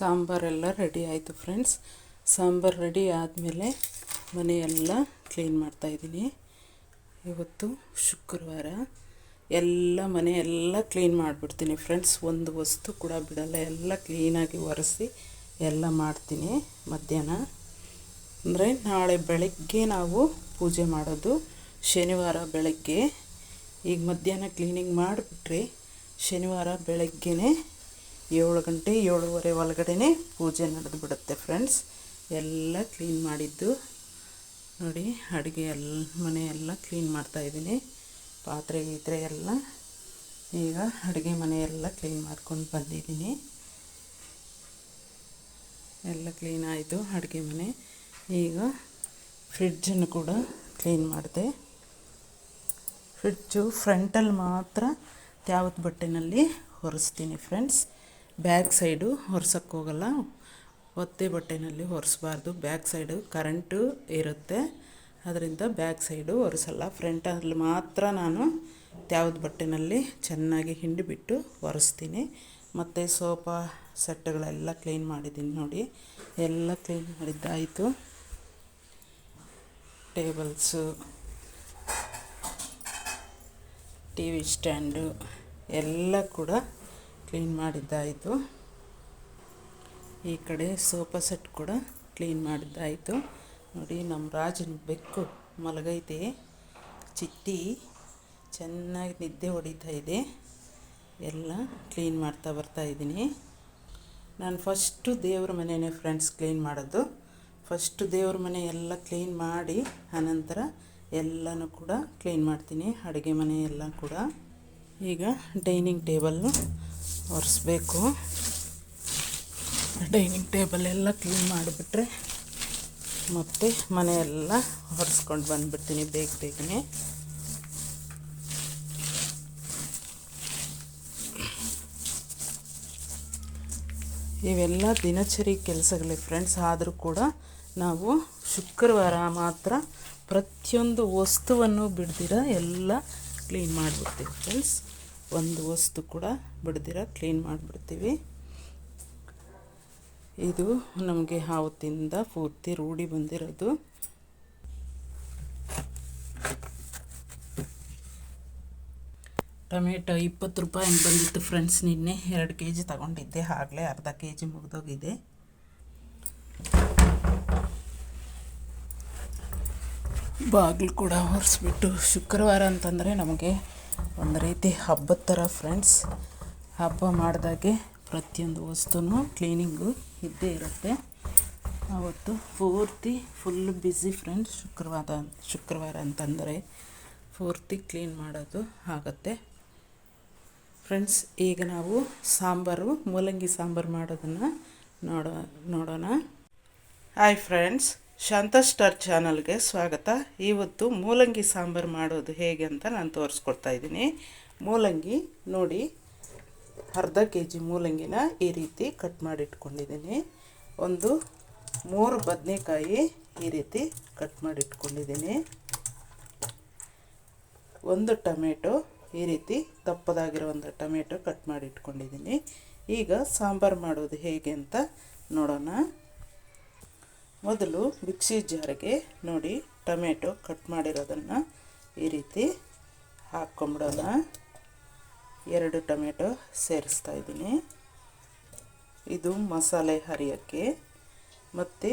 ಸಾಂಬಾರೆಲ್ಲ ready ಆಯಿತು friends. Sambar ready ಆದಮೇಲೆ ಮನೆಯೆಲ್ಲ ಕ್ಲೀನ್ ಮಾಡ್ತಾಯಿದ್ದೀನಿ ಇವತ್ತು ಶುಕ್ರವಾರ. ಎಲ್ಲ ಮನೆ ಎಲ್ಲ ಕ್ಲೀನ್ ಮಾಡಿಬಿಡ್ತೀನಿ ಫ್ರೆಂಡ್ಸ್. ಒಂದು ವಸ್ತು ಕೂಡ ಬಿಡಲ್ಲ. ಎಲ್ಲ ಕ್ಲೀನಾಗಿ ಒರೆಸಿ ಎಲ್ಲ ಮಾಡ್ತೀನಿ ಮಧ್ಯಾಹ್ನ. ಅಂದರೆ ನಾಳೆ ಬೆಳಗ್ಗೆ ನಾವು ಪೂಜೆ ಮಾಡೋದು ಶನಿವಾರ ಬೆಳಗ್ಗೆ. ಈಗ ಮಧ್ಯಾಹ್ನ ಕ್ಲೀನಿಂಗ್ ಮಾಡಿಬಿಟ್ರೆ ಶನಿವಾರ ಬೆಳಗ್ಗೆನೇ ಏಳು ಗಂಟೆ, ಏಳುವರೆ ಒಳಗಡೆ ಪೂಜೆ ನಡೆದು ಬಿಡುತ್ತೆ ಫ್ರೆಂಡ್ಸ್ ಎಲ್ಲ ಕ್ಲೀನ್ ಮಾಡಿದ್ದು. ನೋಡಿ, ಅಡುಗೆ ಎಲ್ಲ, ಮನೆ ಎಲ್ಲ ಕ್ಲೀನ್ ಮಾಡ್ತಾಯಿದ್ದೀನಿ ಪಾತ್ರೆ ಗೀತ್ರೆ ಎಲ್ಲ ಈಗ ಅಡುಗೆ ಮನೆಯೆಲ್ಲ ಕ್ಲೀನ್ ಮಾಡ್ಕೊಂಡು ಬಂದಿದ್ದೀನಿ. ಎಲ್ಲ ಕ್ಲೀನ್ ಆಯಿತು ಅಡುಗೆ ಮನೆ. ಈಗ ಫ್ರಿಡ್ಜನ್ನು ಕೂಡ ಕ್ಲೀನ್ ಮಾಡಿದೆ. ಫ್ರಿಡ್ಜು ಫ್ರಂಟಲ್ಲಿ ಮಾತ್ರ ತ್ಯಾವತ್ ಬಟ್ಟೆನಲ್ಲಿ ಒರೆಸ್ತೀನಿ ಫ್ರೆಂಡ್ಸ್ ಬ್ಯಾಕ್ ಸೈಡು ಹೊರ್ಸಕ್ಕೆ ಹೋಗಲ್ಲ. ಒತ್ತೆ ಬಟ್ಟೆನಲ್ಲಿ ಒರೆಸ್ಬಾರ್ದು. ಬ್ಯಾಕ್ ಸೈಡು ಕರೆಂಟು ಇರುತ್ತೆ. ಅದರಿಂದ ಬ್ಯಾಕ್ ಸೈಡು ಒರೆಸಲ್ಲ. ಫ್ರಂಟಲ್ಲಿ ಮಾತ್ರ ನಾನು ತ್ಯಾವ್ದ ಬಟ್ಟೆನಲ್ಲಿ ಚೆನ್ನಾಗಿ ಹಿಂಡಿಬಿಟ್ಟು ಒರೆಸ್ತೀನಿ. ಮತ್ತು ಸೋಫಾ ಸೆಟ್ಗಳೆಲ್ಲ ಕ್ಲೀನ್ ಮಾಡಿದ್ದೀನಿ ನೋಡಿ. ಎಲ್ಲ ಕ್ಲೀನ್ ಮಾಡಿದ್ದಾಯಿತು. ಟೇಬಲ್ಸು ಟಿ ವಿ ಸ್ಟ್ಯಾಂಡು ಎಲ್ಲ ಕೂಡ ಕ್ಲೀನ್ ಮಾಡಿದ್ದಾಯಿತು. ಈ ಕಡೆ ಸೋಫಾ ಸೆಟ್ ಕೂಡ ಕ್ಲೀನ್ ಮಾಡಿದ್ದಾಯಿತು. ನೋಡಿ, ನಮ್ಮ ರಾಜನ ಬೆಕ್ಕು ಮಲಗೈತೆ. ಚಿಟ್ಟಿ ಚೆನ್ನಾಗಿ ನಿದ್ದೆ ಹೊಡಿತಾ ಇದೆ. ಎಲ್ಲ ಕ್ಲೀನ್ ಮಾಡ್ತಾ ಬರ್ತಾ ಇದ್ದೀನಿ. ನಾನು ಫಸ್ಟು ದೇವ್ರ ಮನೆಯೇ ಫ್ರೆಂಡ್ಸ್ ಕ್ಲೀನ್ ಮಾಡೋದು. ಫಸ್ಟು ದೇವ್ರ ಮನೆ ಎಲ್ಲ ಕ್ಲೀನ್ ಮಾಡಿ, ಆನಂತರ ಎಲ್ಲನೂ ಕೂಡ ಕ್ಲೀನ್ ಮಾಡ್ತೀನಿ. ಅಡುಗೆ ಮನೆ ಎಲ್ಲ ಕೂಡ. ಈಗ ಡೈನಿಂಗ್ ಟೇಬಲ್ಲು ಒರೆಸ್ಬೇಕು. ಡೈನಿಂಗ್ ಟೇಬಲ್ ಎಲ್ಲ ಕ್ಲೀನ್ ಮಾಡಿಬಿಟ್ರೆ ಮತ್ತೆ ಮನೆಯೆಲ್ಲ ಒರೆಸ್ಕೊಂಡು ಬಂದುಬಿಡ್ತೀನಿ ಬೇಗ ಬೇಗನೆ. ಇವೆಲ್ಲ ದಿನಚರಿ ಕೆಲಸಗಳೇ ಫ್ರೆಂಡ್ಸ್. ಆದರೂ ಕೂಡ ನಾವು ಶುಕ್ರವಾರ ಮಾತ್ರ ಪ್ರತಿಯೊಂದು ವಸ್ತುವನ್ನು ಬಿಡ್ದಿರ ಎಲ್ಲ ಕ್ಲೀನ್ ಮಾಡಿಬಿಡ್ತೀವಿ ಫ್ರೆಂಡ್ಸ್. ಒಂದು ವಸ್ತು ಕೂಡ ಬಿಡ್ದಿರ ಕ್ಲೀನ್ ಮಾಡಿಬಿಡ್ತೀವಿ. ಇದು ನಮಗೆ ಆವತ್ತಿಂದ ಪೂರ್ತಿ ರೂಢಿ ಬಂದಿರೋದು. ಟೊಮೆಟೊ ಇಪ್ಪತ್ತು ರೂಪಾಯಿ ಹಂಗೆ ಬಂದಿತ್ತು ಫ್ರೆಂಡ್ಸ್ ನಿನ್ನೆ ಎರಡು ಕೆ ಜಿ ತಗೊಂಡಿದ್ದೆ, ಆಗಲೇ ಅರ್ಧ ಕೆ ಜಿ ಮುಗಿದೋಗಿದೆ. ಬಾಗಿಲು ಕೂಡ ಒರೆಸ್ಬಿಟ್ಟು ಶುಕ್ರವಾರ ಅಂತಂದರೆ ನಮಗೆ ಒಂದು ರೀತಿ ಹಬ್ಬದ ಥರ ಫ್ರೆಂಡ್ಸ್ ಹಬ್ಬ ಮಾಡಿದಾಗೆ ಪ್ರತಿಯೊಂದು ವಸ್ತುನೂ ಕ್ಲೀನಿಂಗು ಇದ್ದೇ ಇರುತ್ತೆ. ಆವತ್ತು ಪೂರ್ತಿ ಫುಲ್ ಬ್ಯುಸಿ ಫ್ರೆಂಡ್ಸ್ ಶುಕ್ರವಾರ ಶುಕ್ರವಾರ ಅಂತಂದರೆ ಪೂರ್ತಿ ಕ್ಲೀನ್ ಮಾಡೋದು ಆಗುತ್ತೆ. ಫ್ರೆಂಡ್ಸ್ ಈಗ ನಾವು ಸಾಂಬಾರು, ಮೂಲಂಗಿ ಸಾಂಬಾರು ಮಾಡೋದನ್ನು ನೋಡೋ, ನೋಡೋಣ. ಹಾಯ್ ಫ್ರೆಂಡ್ಸ್ ಶಾಂತಾ ಸ್ಟಾರ್ ಚಾನಲ್ಗೆ ಸ್ವಾಗತ. ಇವತ್ತು ಮೂಲಂಗಿ ಸಾಂಬಾರು ಮಾಡೋದು ಹೇಗೆ ಅಂತ ನಾನು ತೋರಿಸ್ಕೊಡ್ತಾ ಇದ್ದೀನಿ. ಮೂಲಂಗಿ ನೋಡಿ, ಅರ್ಧ ಕೆ ಜಿ ಮೂಲಂಗಿನ ಈ ರೀತಿ ಕಟ್ ಮಾಡಿಟ್ಕೊಂಡಿದ್ದೀನಿ. ಒಂದು ಮೂರು ಬದನೆಕಾಯಿ ಈ ರೀತಿ ಕಟ್ ಮಾಡಿಟ್ಕೊಂಡಿದ್ದೀನಿ. ಒಂದು ಟೊಮೆಟೊ ಈ ರೀತಿ ದಪ್ಪದಾಗಿರೋ ಒಂದು ಟೊಮೆಟೊ ಕಟ್ ಮಾಡಿ ಇಟ್ಕೊಂಡಿದ್ದೀನಿ ಈಗ ಸಾಂಬಾರು ಮಾಡೋದು ಹೇಗೆ ಅಂತ ನೋಡೋಣ. ಮೊದಲು ಮಿಕ್ಸಿ ಜಾರಿಗೆ ನೋಡಿ ಟೊಮೆಟೊ ಕಟ್ ಮಾಡಿರೋದನ್ನು ಈ ರೀತಿ ಹಾಕ್ಕೊಂಬಿಡೋಣ. ಎರಡು ಟೊಮೆಟೊ ಸೇರಿಸ್ತಾ ಇದ್ದೀನಿ. ಇದು ಮಸಾಲೆ ಹರಿಯೋಕ್ಕೆ ಮತ್ತು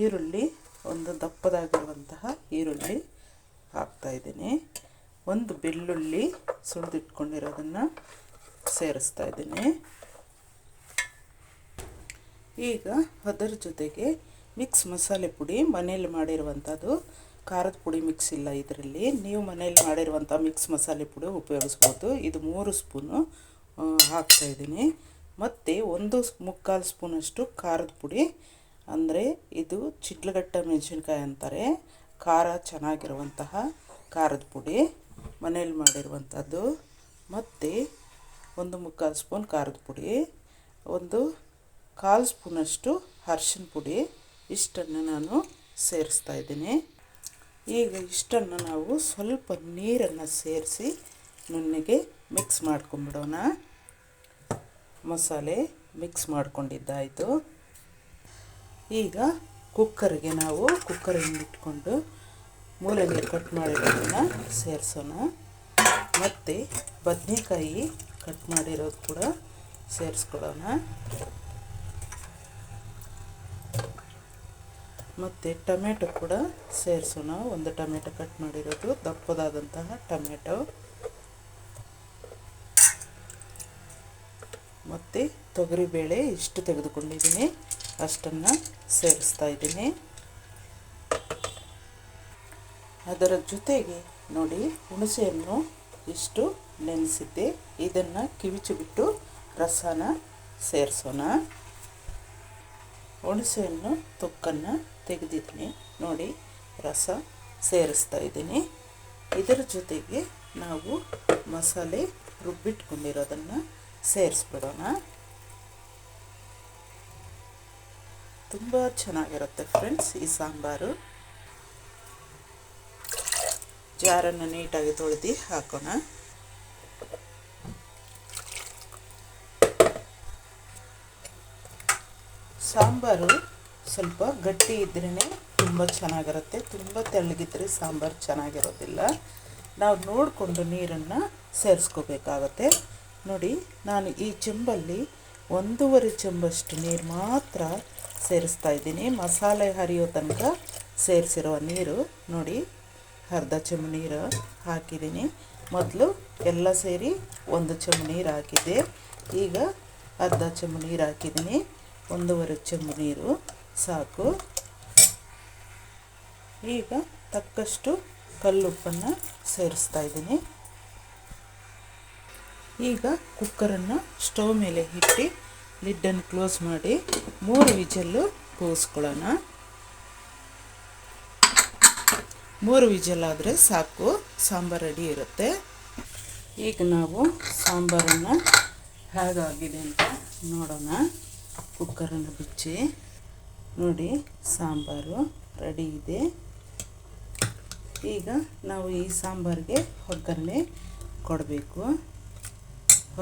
ಈರುಳ್ಳಿ, ಒಂದು ದಪ್ಪದಾಗಿರುವಂತಹ ಈರುಳ್ಳಿ ಹಾಕ್ತಾಯಿದ್ದೀನಿ ಒಂದು ಬೆಳ್ಳುಳ್ಳಿ ಸುಳಿದಿಟ್ಕೊಂಡಿರೋದನ್ನು ಸೇರಿಸ್ತಾ ಇದ್ದೀನಿ. ಈಗ ಅದರ ಜೊತೆಗೆ ಮಿಕ್ಸ್ ಮಸಾಲೆ ಪುಡಿ ಮನೇಲಿ ಮಾಡಿರುವಂಥದ್ದು. ಖಾರದ ಪುಡಿ ಮಿಕ್ಸ್ ಇಲ್ಲ ಇದರಲ್ಲಿ. ನೀವು ಮನೇಲಿ ಮಾಡಿರುವಂಥ ಮಿಕ್ಸ್ ಮಸಾಲೆ ಪುಡಿ ಉಪಯೋಗಿಸ್ಬೋದು. ಇದು ಮೂರು ಸ್ಪೂನು ಹಾಕ್ತಾಯಿದ್ದೀನಿ ಮತ್ತು ಒಂದು ಮುಕ್ಕಾಲು ಸ್ಪೂನಷ್ಟು ಖಾರದ ಪುಡಿ. ಅಂದರೆ ಇದು ಚಿಟ್ಲಗಟ್ಟ ಮೆಣಸಿನ್ಕಾಯಿ ಅಂತಾರೆ. ಖಾರ ಚೆನ್ನಾಗಿರುವಂತಹ ಖಾರದ ಪುಡಿ. ಮನೇಲಿ ಮಾಡಿರುವಂಥದ್ದು. ಮತ್ತು ಒಂದು ಮುಕ್ಕಾಲು ಸ್ಪೂನ್ ಖಾರದ ಪುಡಿ. ಒಂದು ಕಾಲು ಸ್ಪೂನಷ್ಟು ಅರ್ಶಿನ ಪುಡಿ. ಇಷ್ಟನ್ನು ನಾನು ಸೇರಿಸ್ತಾ ಇದ್ದೀನಿ. ಈಗ ಇಷ್ಟನ್ನು ನಾವು ಸ್ವಲ್ಪ ನೀರನ್ನು ಸೇರಿಸಿ ನುಣ್ಣಗೆ ಮಿಕ್ಸ್ ಮಾಡ್ಕೊಂಬಿಡೋಣ. ಮಸಾಲೆ ಮಿಕ್ಸ್ ಮಾಡ್ಕೊಂಡಿದ್ದಾಯಿತು. ಈಗ ಕುಕ್ಕರ್ಗೆ ನಾವು ಕುಕ್ಕರ್ ಇಟ್ಕೊಂಡು ಮೂಲಂಗಿ ಕಟ್ ಮಾಡಿರೋದನ್ನು ಸೇರಿಸೋಣ. ಮತ್ತು ಬದನೆಕಾಯಿ ಕಟ್ ಮಾಡಿರೋದು ಕೂಡ ಸೇರಿಸ್ಕೊಳ್ಳೋಣ. ಮತ್ತು ಟೊಮೆಟೊ ಕೂಡ ಸೇರಿಸೋಣ ಒಂದು ಟೊಮೆಟೊ ಕಟ್ ಮಾಡಿರೋದು. ದಪ್ಪದಾದಂತಹ ಟೊಮೆಟೊ. ಮತ್ತು ತೊಗರಿಬೇಳೆ ಇಷ್ಟು ತೆಗೆದುಕೊಂಡಿದ್ದೀನಿ. ಅಷ್ಟನ್ನು ಸೇರಿಸ್ತಾ ಇದ್ದೀನಿ. ಅದರ ಜೊತೆಗೆ ನೋಡಿ ಹುಣಸೆಯನ್ನು ಇಷ್ಟು ನೆನೆಸಿದ್ದೆ. ಇದನ್ನು ಕಿವಿಚಿಬಿಟ್ಟು ರಸನ ಸೇರಿಸೋಣ. ಹುಣಸೆಯನ್ನು ತೊಕ್ಕನ್ನು ತೆಗೆದಿದ್ದೀನಿ ನೋಡಿ, ರಸ ಸೇರಿಸ್ತಾ ಇದ್ದೀನಿ. ಇದರ ಜೊತೆಗೆ ನಾವು ಮಸಾಲೆ ರುಬ್ಬಿಟ್ಕೊಂಡಿರೋದನ್ನು ಸೇರಿಸ್ಬಿಡೋಣ. ತುಂಬ ಚೆನ್ನಾಗಿರುತ್ತೆ ಫ್ರೆಂಡ್ಸ್ ಈ ಸಾಂಬಾರು. ಜಾರನ್ನು ನೀಟಾಗಿ ತೊಳೆದು ಹಾಕೋಣ. ಸಾಂಬಾರು ಸ್ವಲ್ಪ ಗಟ್ಟಿ ಇದ್ರೇ ತುಂಬ ಚೆನ್ನಾಗಿರುತ್ತೆ. ತುಂಬ ತೆಳ್ಳಗಿದ್ರೆ ಸಾಂಬಾರು ಚೆನ್ನಾಗಿರೋದಿಲ್ಲ. ನಾವು ನೋಡಿಕೊಂಡು ನೀರನ್ನು ಸೇರಿಸ್ಕೋಬೇಕಾಗತ್ತೆ. ನೋಡಿ, ನಾನು ಈ ಚೆಂಬಲ್ಲಿ ಒಂದೂವರೆ ಚೆಂಬಷ್ಟು ನೀರು ಮಾತ್ರ ಸೇರಿಸ್ತಾ ಇದ್ದೀನಿ. ಮಸಾಲೆ ಹರಿಯೋ ತನಕ ಸೇರಿಸಿರೋ ನೀರು. ನೋಡಿ, ಅರ್ಧ ಚೆಂಬು ನೀರು ಹಾಕಿದ್ದೀನಿ. ಮೊದಲು ಎಲ್ಲ ಸೇರಿ ಒಂದು ಚೆಂಬು ನೀರು ಹಾಕಿದ್ದೆ. ಈಗ ಅರ್ಧ ಚೆಂಬು ನೀರು ಹಾಕಿದ್ದೀನಿ. ಒಂದೂವರೆ ಚೆಂಬು ನೀರು, ಸಾಕು. ಈಗ ತಕ್ಕಷ್ಟು ಕಲ್ಲುಪ್ಪನ್ನು ಸೇರಿಸ್ತಾ ಇದ್ದೀನಿ. ಈಗ ಕುಕ್ಕರನ್ನು ಸ್ಟವ್ ಮೇಲೆ ಇಟ್ಟು ಲಿಡ್ಡನ್ನು ಕ್ಲೋಸ್ ಮಾಡಿ ಮೂರು ವಿಜಲ್ಲು ಕೂಸ್ಕೊಳ್ಳೋಣ ಮೂರು ವಿಜಲ್ ಆದರೆ ಸಾಕು, ಸಾಂಬಾರು ರೆಡಿ ಇರುತ್ತೆ. ಈಗ ನಾವು ಸಾಂಬಾರನ್ನು ಹೇಗಾಗಿದೆ ಅಂತ ನೋಡೋಣ. ಕುಕ್ಕರನ್ನು ಬಿಚ್ಚಿ, ನೋಡಿ, ಸಾಂಬಾರು ರೆಡಿ ಇದೆ. ಈಗ ನಾವು ಈ ಸಾಂಬಾರಿಗೆ ಒಗ್ಗರಣೆ ಕೊಡಬೇಕು.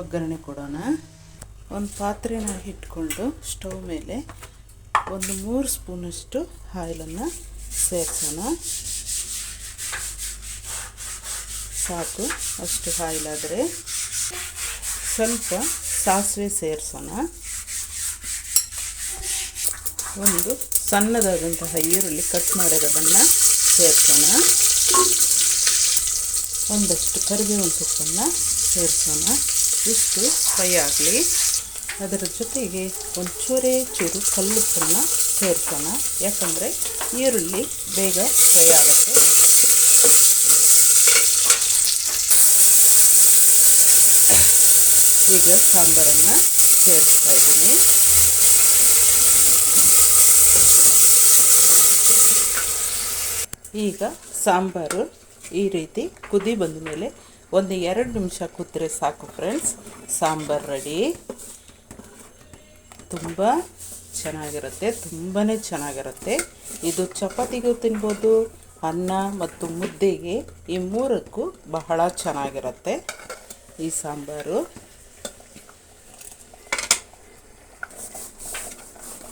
ಒಗ್ಗರಣೆ ಕೊಡೋಣ. ಒಂದು ಪಾತ್ರೆನ ಇಟ್ಕೊಂಡು ಸ್ಟವ್ ಮೇಲೆ ಒಂದು ಮೂರು ಸ್ಪೂನಷ್ಟು ಆಯಿಲನ್ನು ಸೇರಿಸೋಣ. ಸಾಕು, ಅಷ್ಟು ಆಯಿಲ್ ಆದರೆ ಸ್ವಲ್ಪ ಸಾಸಿವೆ ಸೇರಿಸೋಣ. ಒಂದು ಸಣ್ಣದಾದಂತಹ ಈರುಳ್ಳಿ ಕಟ್ ಮಾಡಿರೋದನ್ನು ಸೇರಿಸೋಣ. ಒಂದಷ್ಟು ಕರಿಬೇವಿನ ಸೊಪ್ಪನ್ನು ಸೇರಿಸೋಣ. ಇಷ್ಟು ಫ್ರೈ ಆಗಲಿ. ಅದರ ಜೊತೆಗೆ ಒಂಚೂರೇ ಚೂರು ಕಲ್ಲುಪ್ಪನ್ನು ಸೇರಿಸೋಣ. ಯಾಕಂದರೆ ಈರುಳ್ಳಿ ಬೇಗ ಫ್ರೈ ಆಗುತ್ತೆ. ಈಗ ಸಾಂಬಾರನ್ನು ಸೇರಿಸ್ತಾ ಇದ್ದೀನಿ. ಈಗ ಸಾಂಬಾರು ಈ ರೀತಿ ಕುದಿ ಬಂದ ಮೇಲೆ ಒಂದು ಎರಡು ನಿಮಿಷ ಕುದ್ರೆ ಸಾಕು ಫ್ರೆಂಡ್ಸ್ ಸಾಂಬಾರು ರೆಡಿ ತುಂಬ ಚೆನ್ನಾಗಿರುತ್ತೆ ತುಂಬಾ ಚೆನ್ನಾಗಿರುತ್ತೆ. ಇದು ಚಪಾತಿಗೂ ತಿನ್ಬೋದು, ಅನ್ನ ಮತ್ತು ಮುದ್ದೆಗೆ ಈ ಮೂರಕ್ಕೂ ಬಹಳ ಚೆನ್ನಾಗಿರುತ್ತೆ ಈ ಸಾಂಬಾರು.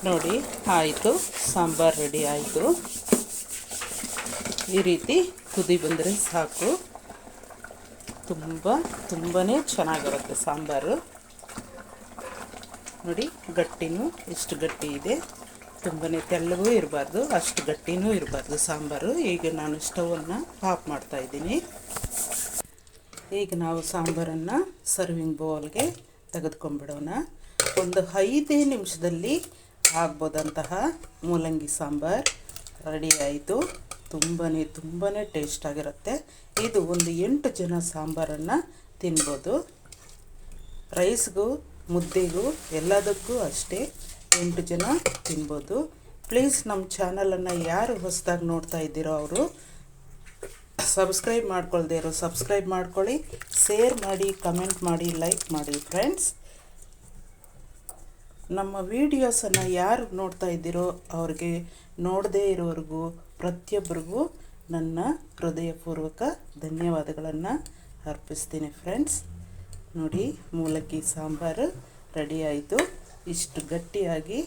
ನೋಡಿ, ಆಯಿತು, ಸಾಂಬಾರು ರೆಡಿ ಆಯಿತು. ಈ ರೀತಿ ಕುದಿ ಬಂದರೆ ಸಾಕು. ತುಂಬ ತುಂಬಾ ಚೆನ್ನಾಗಿರುತ್ತೆ ಸಾಂಬಾರು. ನೋಡಿ, ಗಟ್ಟಿನೂ ಇಷ್ಟು ಗಟ್ಟಿ ಇದೆ. ತುಂಬಾ ತೆಳ್ಳಗೂ ಇರಬಾರ್ದು, ಅಷ್ಟು ಗಟ್ಟಿನೂ ಇರಬಾರ್ದು ಸಾಂಬಾರು. ಈಗ ನಾನು ಸ್ಟವನ್ನು ಆಫ್ ಮಾಡ್ತಾ ಇದ್ದೀನಿ. ಈಗ ನಾವು ಸಾಂಬಾರನ್ನು ಸರ್ವಿಂಗ್ ಬೌಲ್ಗೆ ತೆಗೆದುಕೊಂಡ್ಬಿಡೋಣ. ಒಂದು ಐದೇ ನಿಮಿಷದಲ್ಲಿ ಆಗ್ಬೋದಂತಹ ಮೂಲಂಗಿ ಸಾಂಬಾರು. ರೆಡಿ ಆಯಿತು. ತುಂಬಾ ತುಂಬಾ ಟೇಸ್ಟಾಗಿರುತ್ತೆ ಇದು ಒಂದು ಎಂಟು ಜನ ಸಾಂಬಾರನ್ನು ತಿನ್ಬೋದು. ರೈಸ್ಗೂ, ಮುದ್ದೆಗೂ ಎಲ್ಲದಕ್ಕೂ ಅಷ್ಟೇ ಎಂಟು ಜನ ತಿನ್ಬೋದು. ಪ್ಲೀಸ್ ನಮ್ಮ ಚಾನಲನ್ನು ಯಾರು ಹೊಸದಾಗಿ ನೋಡ್ತಾ ಇದ್ದೀರೋ ಅವರು ಸಬ್ಸ್ಕ್ರೈಬ್ ಮಾಡ್ಕೊಳ್ದೇ ಇರೋ ಸಬ್ಸ್ಕ್ರೈಬ್ ಮಾಡ್ಕೊಳ್ಳಿ. ಶೇರ್ ಮಾಡಿ ಕಮೆಂಟ್ ಮಾಡಿ ಲೈಕ್ ಮಾಡಿ ಫ್ರೆಂಡ್ಸ್ ನಮ್ಮ ವೀಡಿಯೋಸನ್ನು ಯಾರು ನೋಡ್ತಾ ಇದ್ದೀರೋ ಅವ್ರಿಗೆ ನೋಡದೇ ಇರೋರಿಗೂ ಪ್ರತಿಯೊಬ್ಬರಿಗೂ ನನ್ನ ಹೃದಯಪೂರ್ವಕ ಧನ್ಯವಾದಗಳನ್ನು ಅರ್ಪಿಸ್ತೀನಿ ಫ್ರೆಂಡ್ಸ್ ನೋಡಿ, ಮೂಲಕ್ಕಿ ಸಾಂಬಾರು ರೆಡಿ ಆಯಿತು. ಇಷ್ಟು ಗಟ್ಟಿಯಾಗಿ,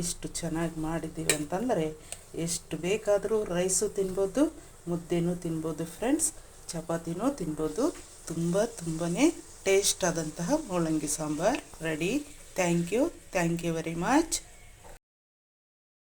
ಇಷ್ಟು ಚೆನ್ನಾಗಿ ಮಾಡಿದ್ದೀವಿ ಅಂತಂದರೆ ಎಷ್ಟು ಬೇಕಾದರೂ ರೈಸು ತಿನ್ಬೋದು, ಮುದ್ದೆನೂ ತಿನ್ಬೋದು ಫ್ರೆಂಡ್ಸ್ ಚಪಾತಿನೂ ತಿನ್ಬೋದು. ತುಂಬ ತುಂಬಾ ಟೇಸ್ಟ್ ಆದಂತಹ ಮೂಲಂಗಿ sambar ready thank you thank you very much